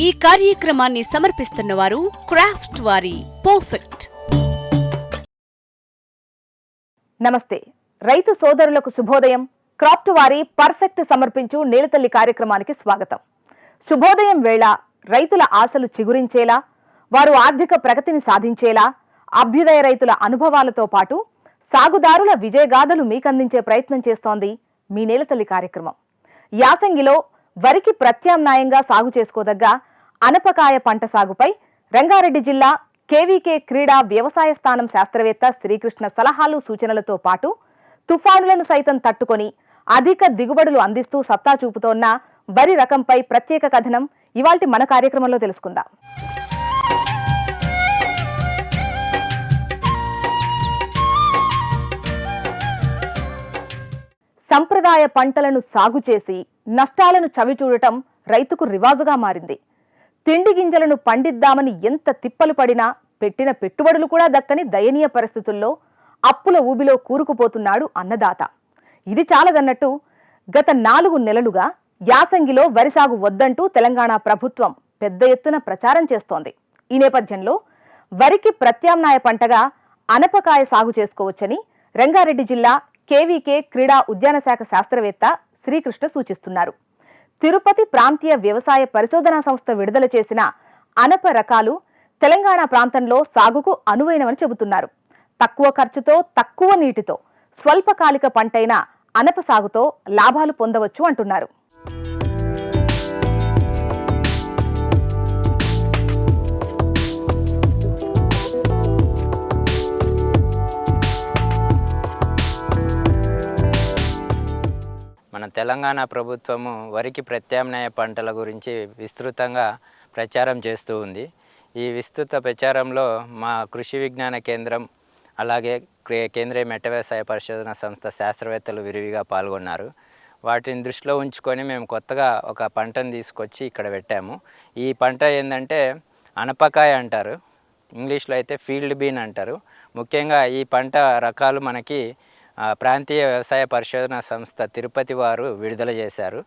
ఈ కార్యక్రమాన్ని సమర్పిస్తున్న వారు క్రాఫ్ట్ వారి పర్ఫెక్ట్. నమస్తే. రైతు సోదరులకు శుభోదయం. క్రాఫ్ట్ వారి పర్ఫెక్ట్ సమర్పించు నేలతల్లి కార్యక్రమానికి స్వాగతం. శుభోదయం వేళ రైతుల ఆశలు చిగురించేలా వారు ఆర్థిక ప్రగతిని సాధించేలా అభ్యుదయ రైతుల అనుభవాలతో పాటు సాగుదారుల విజయగాథలు మీకందించే ప్రయత్నం చేస్తోంది మీ నేలతల్లి కార్యక్రమం. యాసంగిలో వరికి ప్రత్యామ్నాయంగా సాగు చేసుకోదగ్గ అనపకాయ పంట సాగుపై రంగారెడ్డి జిల్లా కేవీకే క్రీడా వ్యవసాయ స్థానం శాస్త్రవేత్త శ్రీకృష్ణ సలహాలు సూచనలతో పాటు తుఫానులను సైతం తట్టుకొని అధిక దిగుబడులు అందిస్తూ సత్తా చూపుతోన్న వరి రకంపై ప్రత్యేక కథనం ఇవాల్టి మన కార్యక్రమంలో తెలుసుకుందాం. సంప్రదాయ పంటలను సాగు చేసి నష్టాలను చవిచూడటం రైతుకు రివాజుగా మారింది. తిండి గింజలను పండిద్దామని ఎంత తిప్పలు పడినా పెట్టిన పెట్టుబడులు కూడా దక్కని దయనీయ పరిస్థితుల్లో అప్పుల ఊబిలో కూరుకుపోతున్నాడు అన్నదాత. ఇది చాలదన్నట్టు గత నాలుగు నెలలుగా యాసంగిలో వరి సాగు వద్దంటూ తెలంగాణ ప్రభుత్వం పెద్ద ఎత్తున ప్రచారం చేస్తోంది. ఈ నేపథ్యంలో వరికి ప్రత్యామ్నాయ పంటగా అనపకాయ సాగు చేసుకోవచ్చని రంగారెడ్డి జిల్లా కేవీకే క్రీడా ఉద్యాన శాఖ శాస్త్రవేత్త శ్రీకృష్ణ సూచిస్తున్నారు. తిరుపతి ప్రాంతీయ వ్యవసాయ పరిశోధనా సంస్థ విడుదల చేసిన అనప రకాలు తెలంగాణ ప్రాంతంలో సాగుకు అనువైనవని చెబుతున్నారు. తక్కువ ఖర్చుతో తక్కువ నీటితో స్వల్పకాలిక పంటైన అనప సాగుతో లాభాలు పొందవచ్చు అంటున్నారు. మన తెలంగాణ ప్రభుత్వము వరికి ప్రత్యామ్నాయ పంటల గురించి విస్తృతంగా ప్రచారం చేస్తూ ఉంది. ఈ విస్తృత ప్రచారంలో మా కృషి విజ్ఞాన కేంద్రం అలాగే కేంద్రీయ మెట్ట వ్యవసాయ పరిశోధన సంస్థ శాస్త్రవేత్తలు విరివిగా పాల్గొన్నారు. వాటిని దృష్టిలో ఉంచుకొని మేము కొత్తగా ఒక పంటను తీసుకొచ్చి ఇక్కడ పెట్టాము. ఈ పంట ఏంటంటే అనపకాయ అంటారు. ఇంగ్లీష్లో అయితే ఫీల్డ్ బీన్ అంటారు. ముఖ్యంగా ఈ పంట రకాలు మనకి ప్రాంతీయ వ్యవసాయ పరిశోధన సంస్థ తిరుపతి వారు విడుదల చేశారు.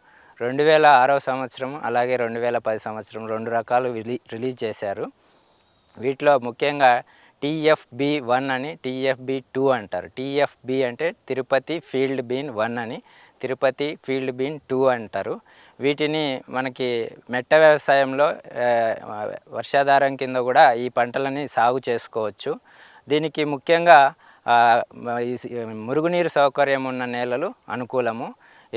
రెండు వేల ఆరవ సంవత్సరం అలాగే రెండు వేల పది సంవత్సరం రెండు రకాలు రిలీ రిలీజ్ చేశారు. వీటిలో ముఖ్యంగా టీఎఫ్బి వన్ అని టీఎఫ్బి టూ అంటారు. టీఎఫ్బి అంటే తిరుపతి ఫీల్డ్ బీన్ వన్ అని తిరుపతి ఫీల్డ్ బీన్ టూ అంటారు. వీటిని మనకి మెట్ట వ్యవసాయంలో వర్షాధారం కింద కూడా ఈ పంటలని సాగు చేసుకోవచ్చు. దీనికి ముఖ్యంగా మురుగునీరు సౌకర్యం ఉన్న నేలలు అనుకూలము.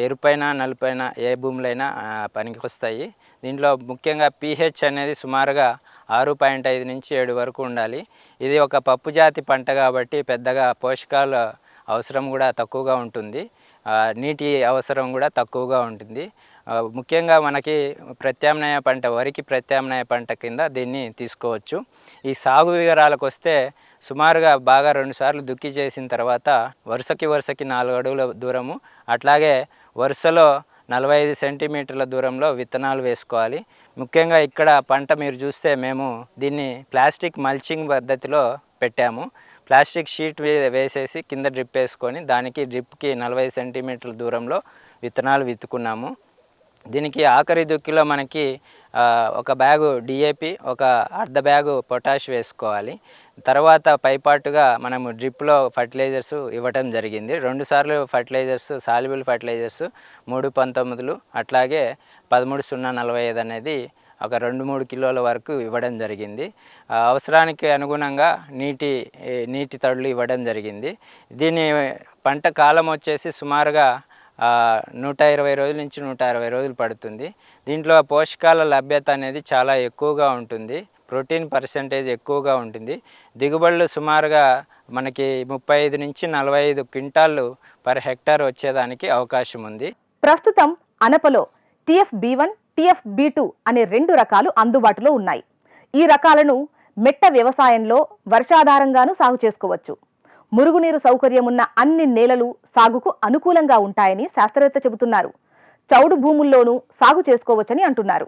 ఎరుపైన నలుపైన ఏ భూములైనా పనికి పనికొస్తాయి. దీంట్లో ముఖ్యంగా పీహెచ్ అనేది సుమారుగా ఆరు పాయింట్ ఐదు నుంచి ఏడు వరకు ఉండాలి. ఇది ఒక పప్పు జాతి పంట కాబట్టి పెద్దగా పోషకాలు అవసరం కూడా తక్కువగా ఉంటుంది. నీటి అవసరం కూడా తక్కువగా ఉంటుంది. ముఖ్యంగా మనకి ప్రత్యామ్నాయ పంట వరికి ప్రత్యామ్నాయ పంట కింద దీన్ని తీసుకోవచ్చు. ఈ సాగు వివరాలకు వస్తే సుమారుగా బాగా రెండుసార్లు దుక్కి చేసిన తర్వాత వరుసకి వరుసకి నాలుగు అడుగుల దూరము. అట్లాగే వరుసలో నలభై ఐదు సెంటీమీటర్ల దూరంలో విత్తనాలు వేసుకోవాలి. ముఖ్యంగా ఇక్కడ పంట మీరు చూస్తే మేము దీన్ని ప్లాస్టిక్ మల్చింగ్ పద్ధతిలో పెట్టాము. ప్లాస్టిక్ షీట్ వే- వేసేసి కింద డ్రిప్ వేసుకొని దానికి డ్రిప్కి నలభై సెంటీమీటర్ల దూరంలో విత్తనాలు విత్తుకున్నాము. దీనికి ఆఖరి దుక్కిలో మనకి ఒక బ్యాగు డిఏపి ఒక అర్ధ బ్యాగు పొటాష్ వేసుకోవాలి. తర్వాత పైపాటుగా మనము డ్రిప్లో ఫర్టిలైజర్స్ ఇవ్వటం జరిగింది. రెండుసార్లు ఫర్టిలైజర్స్ సాల్యుబుల్ ఫర్టిలైజర్స్ మూడు పంతొమ్మిదిలు అట్లాగే పదమూడు సున్నా నలభై ఐదు అనేది ఒక రెండు మూడు కిలోల వరకు ఇవ్వడం జరిగింది. అవసరానికి అనుగుణంగా నీటి నీటి తడులు ఇవ్వడం జరిగింది. దీని పంట కాలం వచ్చేసి సుమారుగా నూట ఇరవై రోజుల నుంచి నూట అరవై రోజులు పడుతుంది. దీంట్లో పోషకాల లభ్యత అనేది చాలా ఎక్కువగా ఉంటుంది. ప్రోటీన్ పర్సంటేజ్ ఎక్కువగా ఉంటుంది. దిగుబడులు సుమారుగా మనకి ముప్పై ఐదు నుంచి నలభై ఐదు క్వింటాళ్ళు పర్ హెక్టార్ వచ్చేదానికి అవకాశం ఉంది. ప్రస్తుతం అనపలో TF B one TF B two అనే రెండు రకాలు అందుబాటులో ఉన్నాయి. ఈ రకాలను మెట్ట వ్యవసాయంలో వర్షాధారంగాను సాగు చేసుకోవచ్చు. మురుగునీరు సౌకర్యం ఉన్న అన్ని నేలలు సాగుకు అనుకూలంగా ఉంటాయని శాస్త్రవేత్త చెబుతున్నారు. చౌడు భూముల్లోనూ సాగు చేసుకోవచ్చని అంటున్నారు.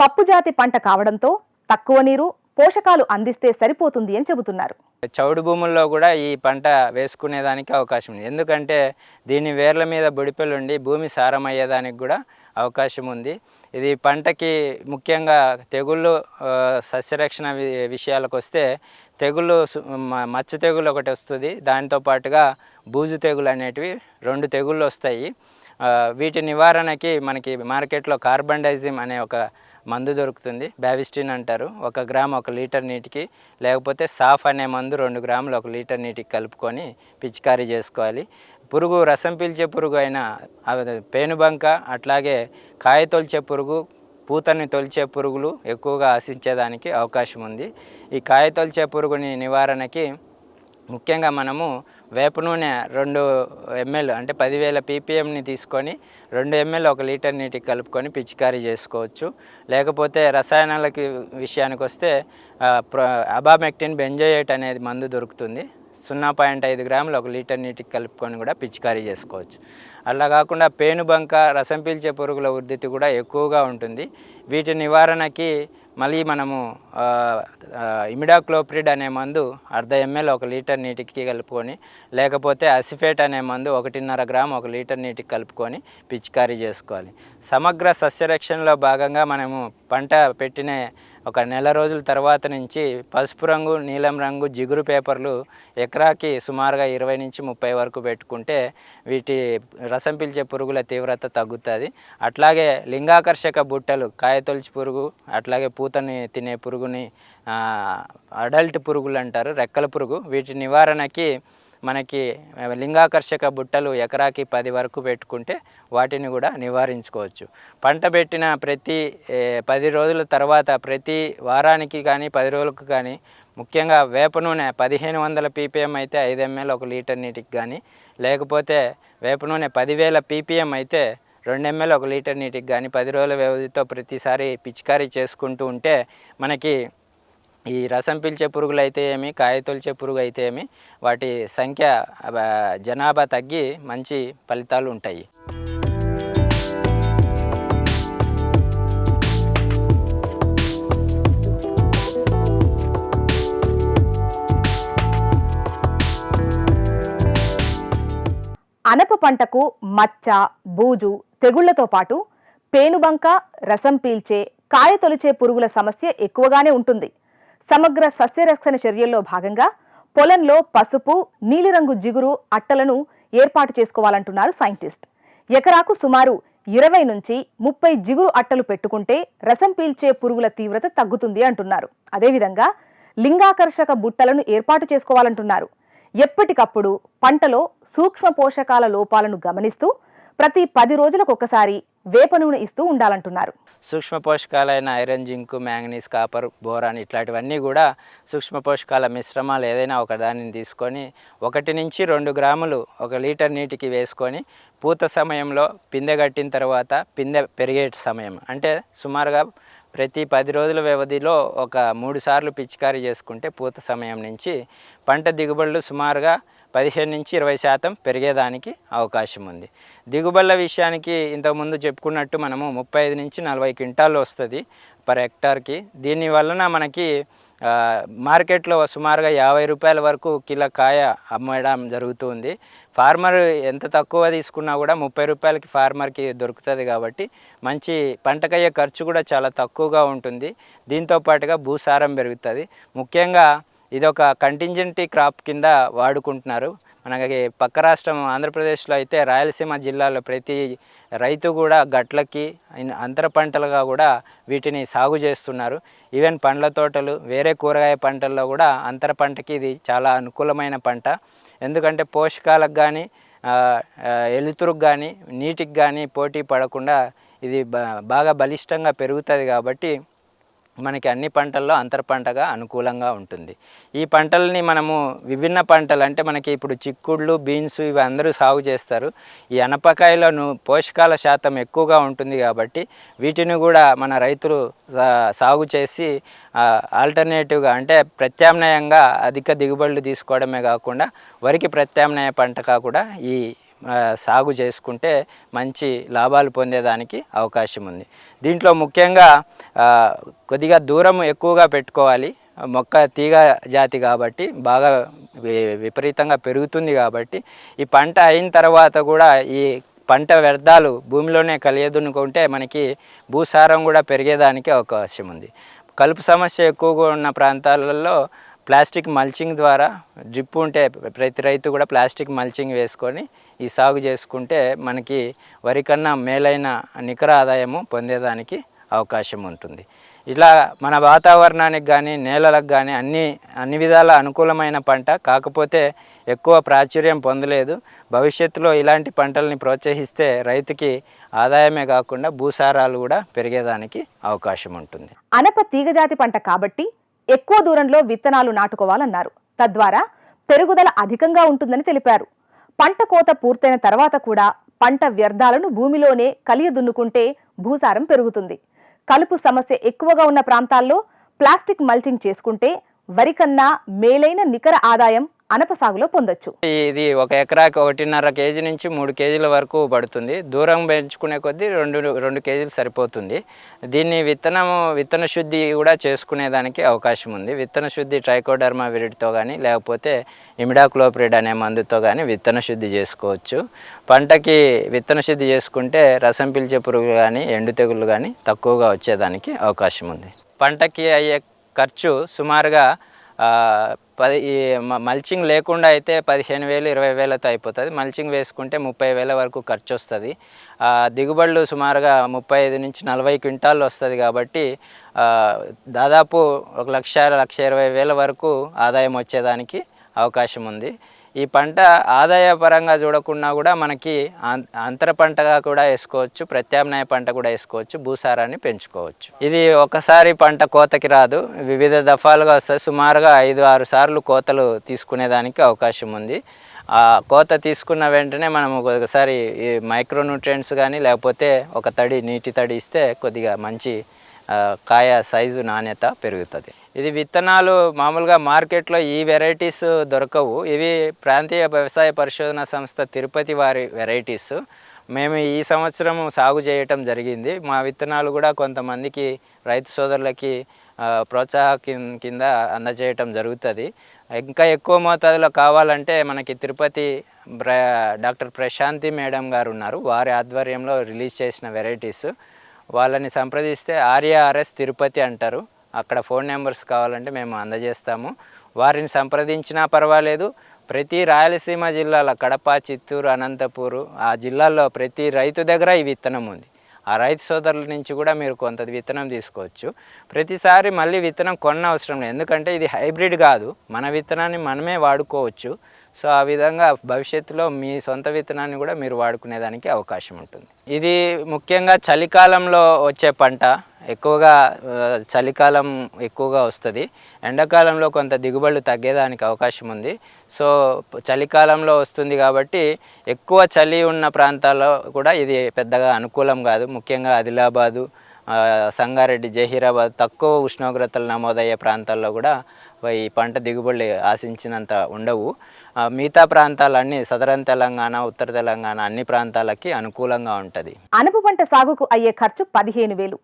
పప్పు జాతి పంట కావడంతో తక్కువ నీరు పోషకాలు అందిస్తే సరిపోతుంది అని చెబుతున్నారు. చౌడు భూముల్లో కూడా ఈ పంట వేసుకునేదానికి అవకాశం ఉంది. ఎందుకంటే దీని వేర్ల మీద బొడిపెలుండి భూమి సారం అయ్యేదానికి కూడా అవకాశం ఉంది. ఇది పంటకి ముఖ్యంగా తెగుళ్ళు సస్యరక్షణ విషయాలకు వస్తే తెగుళ్ళు మచ్చ తెగులు ఒకటి వస్తుంది. దానితో పాటుగా బూజు తెగులు అనేటివి రెండు తెగుళ్ళు వస్తాయి. వీటి నివారణకి మనకి మార్కెట్లో కార్బండైజిమ్ అనే ఒక మందు దొరుకుతుంది. బ్యావిస్టిన్ అంటారు. ఒక గ్రామ్ ఒక లీటర్ నీటికి లేకపోతే సాఫ్ అనే మందు రెండు గ్రాములు ఒక లీటర్ నీటికి కలుపుకొని పిచికారీ చేసుకోవాలి. పురుగు రసం పీల్చే పురుగు అయిన పేనుబంక అట్లాగే కాయ తొలిచే పురుగు పూతని తొలిచే పురుగులు ఎక్కువగా ఆశించేదానికి అవకాశం ఉంది ఈ కాయ తొలిచే పురుగుని నివారణకి ముఖ్యంగా మనము వేప నూనె రెండు ఎంఎల్ అంటే పదివేల పీపీఎంని తీసుకొని రెండు ఎంఎల్ ఒక లీటర్ నీటికి కలుపుకొని పిచికారీ చేసుకోవచ్చు. లేకపోతే రసాయనాలకి విషయానికి వస్తే అబామెక్టిన్ బెంజోయేట్ అనేది మందు దొరుకుతుంది. సున్నా పాయింట్ ఐదు గ్రాములు ఒక లీటర్ నీటికి కలుపుకొని కూడా పిచికారీ చేసుకోవచ్చు. అలా కాకుండా పేనుబంక రసం పీల్చే పురుగుల ఉద్ధృతి కూడా ఎక్కువగా ఉంటుంది. వీటి నివారణకి మళ్ళీ మనము ఇమిడాక్లోప్రిడ్ అనే మందు అర్ధ ఎంఎల్ ఒక లీటర్ నీటికి కలుపుకొని లేకపోతే అసిఫేట్ అనే మందు ఒకటిన్నర గ్రామ్ ఒక లీటర్ నీటికి కలుపుకొని పిచికారీ చేసుకోవాలి. సమగ్ర సస్యరక్షణలో భాగంగా మనము పంట పెట్టిన ఒక నెల రోజుల తర్వాత నుంచి పసుపు రంగు నీలం రంగు జిగురు పేపర్లు ఎకరాకి సుమారుగా ఇరవై నుంచి ముప్పై వరకు పెట్టుకుంటే వీటి రసం పీల్చే పురుగుల తీవ్రత తగ్గుతుంది. అట్లాగే లింగాకర్షక బుట్టలు కాయతొలిచి పురుగు అట్లాగే పూతని తినే పురుగుని అడల్ట్ పురుగులు అంటారు రెక్కల పురుగు వీటి నివారణకి మనకి లింగాకర్షక బుట్టలు ఎకరాకి పది వరకు పెట్టుకుంటే వాటిని కూడా నివారించుకోవచ్చు. పంట పెట్టిన ప్రతి పది రోజుల తర్వాత ప్రతి వారానికి కానీ పది రోజులకు కానీ ముఖ్యంగా వేప నూనె పదిహేను వందల పీపీఎం అయితే ఐదు ఎంఎల్ ఒక లీటర్ నీటికి కానీ లేకపోతే వేప నూనె పదివేల పీపీఎం అయితే రెండు ఎంఎల్ ఒక లీటర్ నీటికి కానీ పది రోజుల వ్యవధితో ప్రతిసారి పిచికారీ చేసుకుంటూ ఉంటే మనకి ఈ రసం పీల్చే పురుగులు అయితే ఏమి కాయ తొలిచే పురుగు అయితే ఏమి వాటి సంఖ్య జనాభా తగ్గి మంచి ఫలితాలు ఉంటాయి. అనప పంటకు మచ్చ బూజు తెగుళ్ళతో పాటు పేనుబంక రసం పీల్చే కాయ తొలిచే పురుగుల సమస్య ఎక్కువగానే ఉంటుంది. సమగ్ర సస్యరక్షణ చర్యల్లో భాగంగా పొలంలో పసుపు నీలిరంగు జిగురు అట్టలను ఏర్పాటు చేసుకోవాలంటున్నారు సైంటిస్ట్. ఎకరాకు సుమారు ఇరవై నుంచి ముప్పై జిగురు అట్టలు పెట్టుకుంటే రసం పీల్చే పురుగుల తీవ్రత తగ్గుతుంది అంటున్నారు. అదేవిధంగా లింగాకర్షక బుట్టలను ఏర్పాటు చేసుకోవాలంటున్నారు. ఎప్పటికప్పుడు పంటలో సూక్ష్మ పోషకాల లోపాలను గమనిస్తూ ప్రతి పది రోజులకు ఒకసారి వేప నూనె ఇస్తూ ఉండాలంటున్నారు. సూక్ష్మ పోషకాలైన iron zinc manganese copper boron ఇట్లాంటివన్నీ కూడా సూక్ష్మ పోషకాల మిశ్రమాలు ఏదైనా ఒక దానిని తీసుకొని ఒకటి నుంచి రెండు గ్రాములు ఒక లీటర్ నీటికి వేసుకొని పూత సమయంలో పిందె కట్టిన తర్వాత పిందె పెరిగే సమయం. అంటే సుమారుగా ప్రతి పది రోజుల వ్యవధిలో ఒక మూడు సార్లు పిచికారీ చేసుకుంటే పూత సమయం నుంచి పంట దిగుబడులు సుమారుగా పదిహేను నుంచి ఇరవై శాతం పెరిగేదానికి అవకాశం ఉంది దిగుబడుల విషయానికి ఇంతకుముందు చెప్పుకున్నట్టు మనము ముప్పై ఐదు నుంచి నలభై క్వింటాలు వస్తుంది పర్ హెక్టార్కి. దీని వలన మనకి మార్కెట్లో సుమారుగా యాభై రూపాయల వరకు కిలో కాయ అమ్మడం జరుగుతుంది. ఫార్మర్ ఎంత తక్కువ తీసుకున్నా కూడా ముప్పై రూపాయలకి ఫార్మర్కి దొరుకుతుంది కాబట్టి మంచి పంటకయ్యే ఖర్చు కూడా చాలా తక్కువగా ఉంటుంది. దీంతో పాటుగా భూసారం పెరుగుతుంది. ముఖ్యంగా ఇది ఒక కంటింజెంటీ క్రాప్ కింద వాడుకుంటున్నారు. మనకి పక్క రాష్ట్రం ఆంధ్రప్రదేశ్లో అయితే రాయలసీమ జిల్లాలో ప్రతి రైతు కూడా గట్లకి అంతర పంటలుగా కూడా వీటిని సాగు చేస్తున్నారు. ఈవెన్ పండ్ల తోటలు వేరే కూరగాయ పంటల్లో కూడా అంతర పంటకి ఇది చాలా అనుకూలమైన పంట. ఎందుకంటే పోషకాలకు కానీ ఎలుతురుకు కానీ నీటికి కానీ పోటీ పడకుండా ఇది బాగా బలిష్టంగా పెరుగుతుంది కాబట్టి మనకి అన్ని పంటల్లో అంతర పంటగా అనుకూలంగా ఉంటుంది. ఈ పంటలని మనము విభిన్న పంటలు అంటే మనకి ఇప్పుడు చిక్కుళ్ళు బీన్స్ ఇవి అందరూ సాగు చేస్తారు. ఈ అనపకాయలను పోషకాల శాతం ఎక్కువగా ఉంటుంది కాబట్టి వీటిని కూడా మన రైతులు సాగు చేసి ఆల్టర్నేటివ్గా అంటే ప్రత్యామ్నాయంగా అధిక దిగుబడులు తీసుకోవడమే కాకుండా వరికి ప్రత్యామ్నాయ పంటగా కూడా ఈ సాగు చేసుకుంటే మంచి లాభాలు పొందేదానికి అవకాశం ఉంది. దీంట్లో ముఖ్యంగా కొద్దిగా దూరం ఎక్కువగా పెట్టుకోవాలి. మొక్క తీగ జాతి కాబట్టి బాగా విపరీతంగా పెరుగుతుంది కాబట్టి ఈ పంట అయిన తర్వాత కూడా ఈ పంట వ్యర్థాలు భూమిలోనే కలియదునుకుంటే మనకి భూసారం కూడా పెరిగేదానికి అవకాశం ఉంది. కలుపు సమస్య ఎక్కువగా ఉన్న ప్రాంతాలలో ప్లాస్టిక్ మల్చింగ్ ద్వారా డ్రిప్ ఉంటే ప్రతి రైతు కూడా ప్లాస్టిక్ మల్చింగ్ వేసుకొని ఈ సాగు చేసుకుంటే మనకి వరి కన్నా మేలైన నికర ఆదాయము పొందేదానికి అవకాశం ఉంటుంది. ఇలా మన వాతావరణానికి కానీ నేలలకు కానీ అన్ని అన్ని విధాల అనుకూలమైన పంట కాకపోతే ఎక్కువ ప్రాచుర్యం పొందలేదు. భవిష్యత్తులో ఇలాంటి పంటల్ని ప్రోత్సహిస్తే రైతుకి ఆదాయమే కాకుండా భూసారాలు కూడా పెరిగేదానికి అవకాశం ఉంటుంది. అనప తీగజాతి పంట కాబట్టి ఎక్కువ దూరంలో విత్తనాలు నాటుకోవాలన్నారు. తద్వారా పెరుగుదల అధికంగా ఉంటుందని తెలిపారు. పంట కోత పూర్తయిన తర్వాత కూడా పంట వ్యర్థాలను భూమిలోనే కలియదున్నుకుంటే భూసారం పెరుగుతుంది. కలుపు సమస్య ఎక్కువగా ఉన్న ప్రాంతాల్లో ప్లాస్టిక్ మల్చింగ్ చేసుకుంటే వరికన్నా మేలైన నికర ఆదాయం అనప సాగులో పొందొచ్చు. ఇది ఒక ఎకరాకి ఒకటిన్నర కేజీ నుంచి మూడు కేజీల వరకు పడుతుంది. దూరం పెంచుకునే కొద్దీ రెండు రెండు కేజీలు సరిపోతుంది. దీన్ని విత్తనము విత్తన శుద్ధి కూడా చేసుకునేదానికి అవకాశం ఉంది. విత్తన శుద్ధి ట్రైకోడర్మా విరిడ్తో కానీ లేకపోతే ఇమిడాక్లోప్రిడ్ అనే మందుతో కానీ విత్తన శుద్ధి చేసుకోవచ్చు. పంటకి విత్తన శుద్ధి చేసుకుంటే రసం పీల్చే పురుగులు కానీ ఎండు తెగులు కానీ తక్కువగా వచ్చేదానికి అవకాశం ఉంది. పంటకి అయ్యే ఖర్చు సుమారుగా పది ఈ మ- మల్చింగ్ లేకుండా అయితే పదిహేను వేలు ఇరవై వేలతో అయిపోతుంది. మల్చింగ్ వేసుకుంటే ముప్పై వేల వరకు ఖర్చు వస్తుంది దిగుబడులు సుమారుగా ముప్పై ఐదు నుంచి నలభై క్వింటాలు వస్తుంది కాబట్టి దాదాపు ఒక లక్ష లక్ష ఇరవై వేల వరకు ఆదాయం వచ్చేదానికి అవకాశం ఉంది. ఈ పంట ఆదాయపరంగా చూడకుండా కూడా మనకి అంతర పంటగా కూడా వేసుకోవచ్చు ప్రత్యామ్నాయ పంట కూడా వేసుకోవచ్చు భూసారాన్ని పెంచుకోవచ్చు. ఇది ఒకసారి పంట కోతకి రాదు వివిధ దఫాలుగా వస్తుంది సుమారుగా ఐదు ఆరు సార్లు కోతలు తీసుకునేదానికి అవకాశం ఉంది. ఆ కోత తీసుకున్న వెంటనే మనం ఒకసారి ఈ మైక్రోన్యూట్రియంట్స్ కానీ లేకపోతే ఒక తడి నీటి తడి ఇస్తే కొద్దిగా మంచి కాయ సైజు నాణ్యత పెరుగుతుంది. ఇది విత్తనాలు మామూలుగా మార్కెట్లో ఈ వెరైటీస్ దొరకవు. ఇవి ప్రాంతీయ వ్యవసాయ పరిశోధన సంస్థ తిరుపతి వారి వెరైటీస్. మేము ఈ సంవత్సరం సాగు చేయటం జరిగింది. మా విత్తనాలు కూడా కొంతమందికి రైతు సోదరులకి ప్రోత్సాహం కింద అందజేయటం జరుగుతుంది. ఇంకా ఎక్కువ మోతాదులో కావాలంటే మనకి తిరుపతి ప్ర డాక్టర్ ప్రశాంతి మేడం గారు ఉన్నారు. వారి ఆధ్వర్యంలో రిలీజ్ చేసిన వెరైటీస్. వాళ్ళని సంప్రదిస్తే ఆర్యఆర్ఎస్ తిరుపతి అంటారు. అక్కడ ఫోన్ నెంబర్స్ కావాలంటే మేము అందజేస్తాము. వారిని సంప్రదించినా పర్వాలేదు. ప్రతి రాయలసీమ జిల్లాలో కడప చిత్తూరు అనంతపూరు ఆ జిల్లాల్లో ప్రతి రైతు దగ్గర ఈ విత్తనం ఉంది. ఆ రైతు సోదరుల నుంచి కూడా మీరు కొంత విత్తనం తీసుకోవచ్చు. ప్రతిసారి మళ్ళీ విత్తనం కొన్న అవసరం లేదు. ఎందుకంటే ఇది హైబ్రిడ్ కాదు. మన విత్తనాన్ని మనమే వాడుకోవచ్చు. సో ఆ విధంగా భవిష్యత్తులో మీ సొంత విత్తనాన్ని కూడా మీరు వాడుకునేదానికి అవకాశం ఉంటుంది. ఇది ముఖ్యంగా చలికాలంలో వచ్చే పంట ఎక్కువగా చలికాలం ఎక్కువగా వస్తుంది. ఎండాకాలంలో కొంత దిగుబడులు తగ్గేదానికి అవకాశం ఉంది. సో చలికాలంలో వస్తుంది కాబట్టి ఎక్కువ చలి ఉన్న ప్రాంతాల్లో కూడా ఇది పెద్దగా అనుకూలం కాదు. ముఖ్యంగా ఆదిలాబాదు సంగారెడ్డి జహీరాబాద్ తక్కువ ఉష్ణోగ్రతలు నమోదయ్యే ప్రాంతాల్లో కూడా ఈ పంట దిగుబడులు ఆశించినంత ఉండవు. మిగతా ప్రాంతాలన్నీ సదరన్ తెలంగాణ ఉత్తర తెలంగాణ అన్ని ప్రాంతాలకి అనుకూలంగా ఉంటుంది. అనప పంట సాగుకు అయ్యే ఖర్చు పదిహేను వేలు.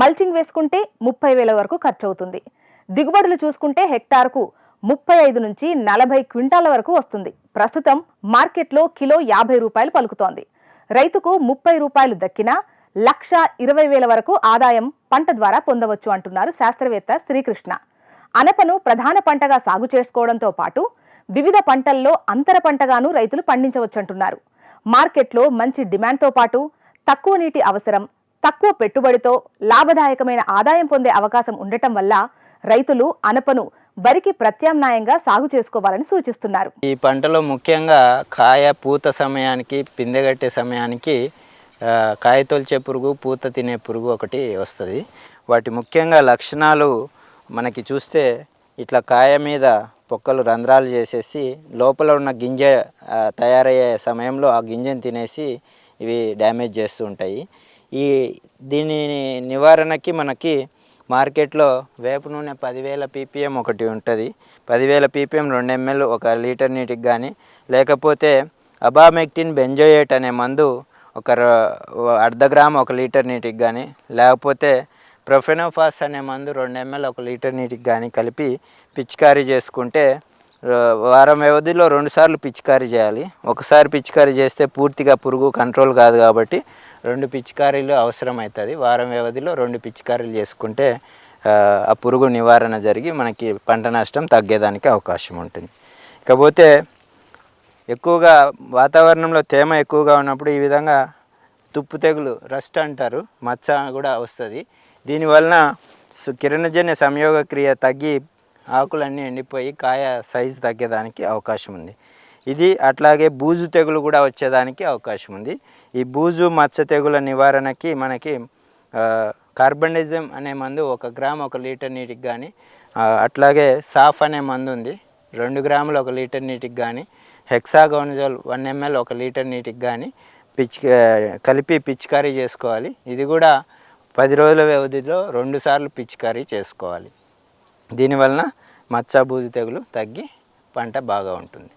మల్చింగ్ వేసుకుంటే ముప్పై వేల వరకు ఖర్చు అవుతుంది దిగుబడులు చూసుకుంటే హెక్టార్కు ముప్పై ఐదు నుంచి నలభై క్వింటాల వరకు వస్తుంది. ప్రస్తుతం మార్కెట్లో కిలో యాభై రూపాయలు పలుకుతోంది. రైతుకు ముప్పై రూపాయలు దక్కినా లక్ష ఇరవై వేల వరకు ఆదాయం పంట ద్వారా పొందవచ్చు అంటున్నారు శాస్త్రవేత్త శ్రీకృష్ణ. అనపను ప్రధాన పంటగా సాగు చేసుకోవడంతో పాటు వివిధ పంటల్లో అంతర పంటగాను రైతులు పండించవచ్చంటున్నారు. మార్కెట్లో మంచి డిమాండ్తో పాటు తక్కువ నీటి అవసరం తక్కువ పెట్టుబడితో లాభదాయకమైన ఆదాయం పొందే అవకాశం ఉండటం వల్ల రైతులు అనపను వరికి ప్రత్యామ్నాయంగా సాగు చేసుకోవాలని సూచిస్తున్నారు. ఈ పంటలో ముఖ్యంగా కాయ పూత సమయానికి పిందెగట్టే సమయానికి కాయ తొలిచే పురుగు పూత తినే పురుగు ఒకటి వస్తుంది. వాటి ముఖ్యంగా లక్షణాలు మనకి చూస్తే ఇట్లా కాయ మీద పొక్కలు రంధ్రాలు చేసేసి లోపల ఉన్న గింజ తయారయ్యే సమయంలో ఆ గింజను తినేసి ఇవి డ్యామేజ్ చేస్తూ ఉంటాయి. ఈ దీని నివారణకి మనకి మార్కెట్లో వేప నూనె పదివేల పీపీఎం ఒకటి ఉంటుంది. పదివేల పీపీఎం రెండు ఎంఎల్ ఒక లీటర్ నీటికి కానీ లేకపోతే అబామెక్టిన్ బెంజోయేట్ అనే మందు ఒక ర- అర్ధ గ్రామ్ ఒక లీటర్ నీటికి కానీ లేకపోతే ప్రొఫెనోఫాస్ అనే మందు రెండు ఎంఎల్ ఒక లీటర్ నీటికి కానీ కలిపి పిచికారీ చేసుకుంటే వారం వ్యవధిలో రెండుసార్లు పిచికారీ చేయాలి. ఒకసారి పిచికారీ చేస్తే పూర్తిగా పురుగు కంట్రోల్ కాదు కాబట్టి రెండు పిచికారీలు అవసరం అవుతుంది వారం వ్యవధిలో రెండు పిచికారీలు చేసుకుంటే ఆ, ఆ పురుగు నివారణ జరిగి మనకి పంట నష్టం తగ్గేదానికి అవకాశం ఉంటుంది. ఇకపోతే ఎక్కువగా వాతావరణంలో తేమ ఎక్కువగా ఉన్నప్పుడు ఈ విధంగా తుప్పు తెగులు రస్ట్ అంటారు మచ్చ కూడా వస్తుంది. దీనివలన కిరణజన్య సంయోగ క్రియ తగ్గి ఆకులన్నీ ఎండిపోయి కాయ సైజు తగ్గేదానికి అవకాశం ఉంది ఇది అట్లాగే బూజు తెగులు కూడా వచ్చేదానికి అవకాశం ఉంది ఈ బూజు మచ్చ తెగుల నివారణకి మనకి కార్బనిజం అనే మందు ఒక గ్రామ్ ఒక లీటర్ నీటికి కానీ అట్లాగే సాఫ్ అనే మందు ఉంది రెండు గ్రాములు ఒక లీటర్ నీటికి కానీ హెక్సాగోనజోల్ వన్ ఎంఎల్ ఒక లీటర్ నీటికి కానీ పిచ్చి కలిపి పిచికారీ చేసుకోవాలి. ఇది కూడా పది రోజుల వ్యవధిలో రెండుసార్లు పిచికారీ చేసుకోవాలి. దీనివలన మచ్చ బూజు తెగులు తగ్గి పంట బాగా ఉంటుంది.